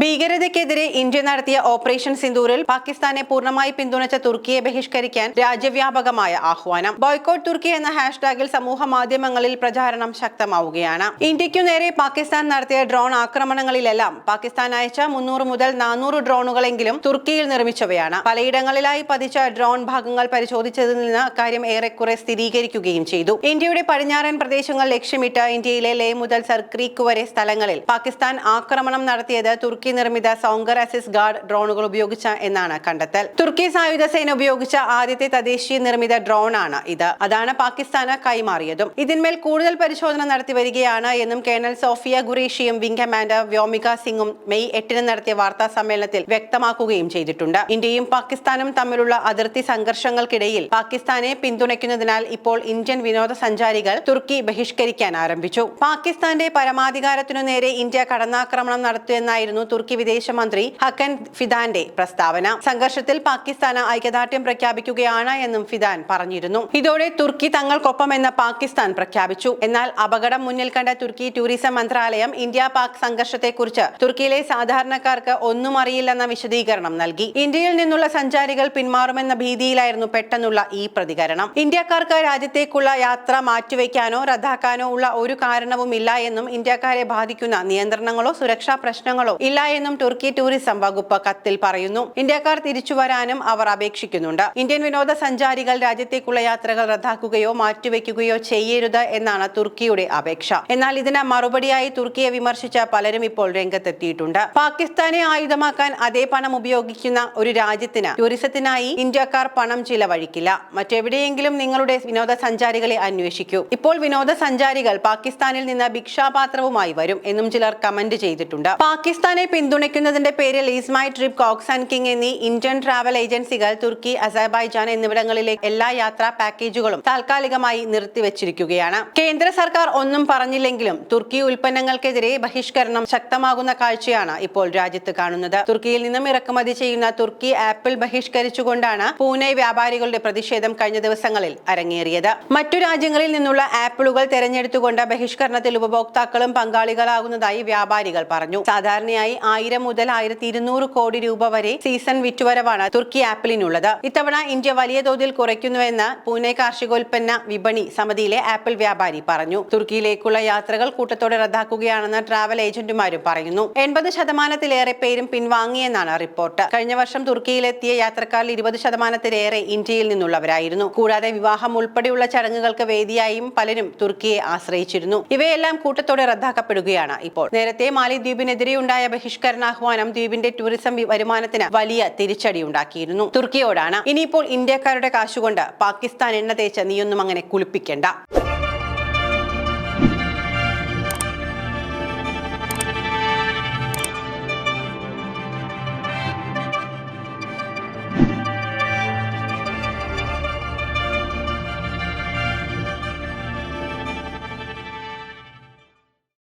ഭീകരതയ്ക്കെതിരെ India നടത്തിയ operation സിന്ദൂരിൽ പാകിസ്ഥാനെ പൂർണമായി പിന്തുണച്ച തുർക്കിയെ ബഹിഷ്കരിക്കാൻ രാജ്യവ്യാപകമായ ആഹ്വാനം. ബോയ്ക്കോട്ട് തുർക്കി എന്ന ഹാഷ്ടാഗിൽ സമൂഹ മാധ്യമങ്ങളിൽ പ്രചാരണം ശക്തമാവുകയാണ്. ഇന്ത്യക്കു നേരെ പാകിസ്ഥാൻ നടത്തിയ ഡ്രോൺ ആക്രമണങ്ങളിലെല്ലാം പാകിസ്ഥാൻ അയച്ച മുന്നൂറ് മുതൽ നാനൂറ് ഡ്രോണുകളെങ്കിലും തുർക്കിയിൽ നിർമ്മിച്ചവയാണ്. പലയിടങ്ങളിലായി പതിച്ച ഡ്രോൺ ഭാഗങ്ങൾ പരിശോധിച്ചതിൽ നിന്ന് കാര്യം ഏറെക്കുറെ സ്ഥിരീകരിക്കുകയും ചെയ്തു. ഇന്ത്യയുടെ പടിഞ്ഞാറൻ പ്രദേശങ്ങൾ ലക്ഷ്യമിട്ട് ഇന്ത്യയിലെ ലേ മുതൽ സർക്രീക്ക് വരെ സ്ഥലങ്ങളിൽ പാകിസ്ഥാൻ ആക്രമണം നടത്തിയത് തുർക്കി നിർമ്മിത സൗങ്കർ അസിസ് ഗാർഡ് ഡ്രോണുകൾ ഉപയോഗിച്ച എന്നാണ് കണ്ടെത്തൽ. തുർക്കി സായുധ സേന ഉപയോഗിച്ച ആദ്യത്തെ തദ്ദേശീയ നിർമ്മിത ഡ്രോൺ ആണ് ഇത്. അതാണ് പാകിസ്ഥാന് കൈമാറിയതും. ഇതിന്മേൽ കൂടുതൽ പരിശോധന നടത്തി വരികയാണ് എന്നും കേണൽ സോഫിയ ഗുറേഷിയും വിംഗ് കമാൻഡർ വ്യോമിക സിംഗും മെയ് എട്ടിന് നടത്തിയ വാർത്താ സമ്മേളനത്തിൽ വ്യക്തമാക്കുകയും ചെയ്തിട്ടുണ്ട്. ഇന്ത്യയും പാകിസ്ഥാനും തമ്മിലുള്ള അതിർത്തി സംഘർഷങ്ങൾക്കിടയിൽ പാകിസ്ഥാനെ പിന്തുണയ്ക്കുന്നതിനാൽ ഇപ്പോൾ ഇന്ത്യൻ വിനോദസഞ്ചാരികൾ തുർക്കി ബഹിഷ്കരിക്കാൻ ആരംഭിച്ചു. പാകിസ്ഥാന്റെ പരമാധികാരത്തിനു നേരെ ഇന്ത്യ കടന്നാക്രമണം നടത്തുമെന്നായിരുന്നു തുർക്കി വിദേശമന്ത്രി ഹക്കൻ ഫിദാന്റെ പ്രസ്താവന. സംഘർഷത്തിൽ പാകിസ്ഥാന് ഐക്യദാർഢ്യം പ്രഖ്യാപിക്കുകയാണ് എന്നും ഫിദാൻ പറഞ്ഞിരുന്നു. ഇതോടെ തുർക്കി തങ്ങൾക്കൊപ്പമെന്ന് പാകിസ്ഥാൻ പ്രഖ്യാപിച്ചു. എന്നാൽ അപകടം മുന്നിൽ കണ്ട തുർക്കി ടൂറിസം മന്ത്രാലയം ഇന്ത്യ പാക് സംഘർഷത്തെക്കുറിച്ച് തുർക്കിയിലെ സാധാരണക്കാർക്ക് ഒന്നും അറിയില്ലെന്ന വിശദീകരണം നൽകി. ഇന്ത്യയിൽ നിന്നുള്ള സഞ്ചാരികൾ പിന്മാറുമെന്ന ഭീതിയിലായിരുന്നു പെട്ടെന്നുള്ള ഈ പ്രതികരണം. ഇന്ത്യക്കാർക്ക് രാജ്യത്തേക്കുള്ള യാത്ര മാറ്റിവെക്കാനോ റദ്ദാക്കാനോ ഉള്ള ഒരു കാരണവുമില്ല എന്നും ഇന്ത്യക്കാരെ ബാധിക്കുന്ന നിയന്ത്രണങ്ങളോ സുരക്ഷാ പ്രശ്നങ്ങളോ ഇല്ല എന്നും തുർക്കി ടൂറിസം വകുപ്പ് കത്തിൽ പറയുന്നു. ഇന്ത്യക്കാർ തിരിച്ചു വരാനും അവർ അപേക്ഷിക്കുന്നുണ്ട്. ഇന്ത്യൻ വിനോദസഞ്ചാരികൾ രാജ്യത്തേക്കുള്ള യാത്രകൾ റദ്ദാക്കുകയോ മാറ്റിവെക്കുകയോ ചെയ്യരുത് എന്നാണ് തുർക്കിയുടെ അപേക്ഷ. എന്നാൽ ഇതിന് മറുപടിയായി തുർക്കിയെ വിമർശിച്ച പലരും ഇപ്പോൾ രംഗത്തെത്തിയിട്ടുണ്ട്. പാകിസ്ഥാനെ ആയുധമാക്കാൻ അതേ പണം ഉപയോഗിക്കുന്ന ഒരു രാജ്യത്തിന് ടൂറിസത്തിനായി ഇന്ത്യക്കാർ പണം ചിലവഴിക്കില്ല. മറ്റെവിടെയെങ്കിലും നിങ്ങളുടെ വിനോദസഞ്ചാരികളെ അന്വേഷിക്കൂ. ഇപ്പോൾ വിനോദസഞ്ചാരികൾ പാകിസ്ഥാനിൽ നിന്ന് ഭിക്ഷാപാത്രവുമായി വരും എന്നും ചിലർ കമന്റ് ചെയ്തിട്ടുണ്ട്. പാകിസ്ഥാനെ പിന്തുണയ്ക്കുന്നതിന്റെ പേരിൽ EaseMyTrip Cox and king എന്നീ ഇന്ത്യൻ ട്രാവൽ ഏജൻസികൾ തുർക്കി അസർബൈജാൻ എന്നിവിടങ്ങളിലെ എല്ലാ യാത്രാ പാക്കേജുകളും താൽക്കാലികമായി നിർത്തിവച്ചിരിക്കുകയാണ്. കേന്ദ്ര സർക്കാർ ഒന്നും പറഞ്ഞില്ലെങ്കിലും തുർക്കി ഉൽപ്പന്നങ്ങൾക്കെതിരെ ബഹിഷ്കരണം ശക്തമാകുന്ന കാഴ്ചയാണ് ഇപ്പോൾ രാജ്യത്ത് കാണുന്നത്. തുർക്കിയിൽ നിന്നും ഇറക്കുമതി ചെയ്യുന്ന തുർക്കി ആപ്പിൾ ബഹിഷ്കരിച്ചുകൊണ്ടാണ് പൂനെ വ്യാപാരികളുടെ പ്രതിഷേധം കഴിഞ്ഞ ദിവസങ്ങളിൽ അരങ്ങേറിയത്. മറ്റു രാജ്യങ്ങളിൽ നിന്നുള്ള ആപ്പിളുകൾ തെരഞ്ഞെടുത്തുകൊണ്ട് ബഹിഷ്കരണത്തിൽ ഉപഭോക്താക്കളും പങ്കാളികളാകുന്നതായി വ്യാപാരികൾ പറഞ്ഞു. സാധാരണയായി ആയിരം മുതൽ ആയിരത്തി ഇരുന്നൂറ് കോടി രൂപ വരെ സീസൺ വിറ്റുവരവാണ് തുർക്കി ആപ്പിളിനുള്ളത്. ഇത്തവണ ഇന്ത്യ വലിയ തോതിൽ കുറയ്ക്കുന്നുവെന്ന് പൂനെ കാർഷികോൽപ്പന്ന വിപണി സമിതിയിലെ ആപ്പിൾ വ്യാപാരി പറഞ്ഞു. തുർക്കിയിലേക്കുള്ള യാത്രകൾ കൂട്ടത്തോടെ റദ്ദാക്കുകയാണെന്ന് ട്രാവൽ ഏജന്റുമാരും പറയുന്നു. എൺപത് ശതമാനത്തിലേറെ പേരും പിൻവാങ്ങിയെന്നാണ് റിപ്പോർട്ട്. കഴിഞ്ഞ വർഷം തുർക്കിയിലെത്തിയ യാത്രക്കാരിൽ ഇരുപത് ശതമാനത്തിലേറെ ഇന്ത്യയിൽ നിന്നുള്ളവരായിരുന്നു. കൂടാതെ വിവാഹം ഉൾപ്പെടെയുള്ള ചടങ്ങുകൾക്ക് വേദിയായും പലരും തുർക്കിയെ ആശ്രയിച്ചിരുന്നു. ഇവയെല്ലാം കൂട്ടത്തോടെ റദ്ദാക്കപ്പെടുകയാണ് ഇപ്പോൾ. നേരത്തെ മാലിദ്വീപിനെതിരെ ഉണ്ടായ ബഹിഷ്കരണാഹ്വാനം ദ്വീപിന്റെ ടൂറിസം വരുമാനത്തിന് വലിയ തിരിച്ചടി ഉണ്ടാക്കിയിരുന്നു തുർക്കിയോടാണ്. ഇനിയിപ്പോൾ ഇന്ത്യക്കാരുടെ കാശുകൊണ്ട് പാകിസ്ഥാൻ എണ്ണ തേച്ച് നീയൊന്നും അങ്ങനെ കുളിപ്പിക്കേണ്ട.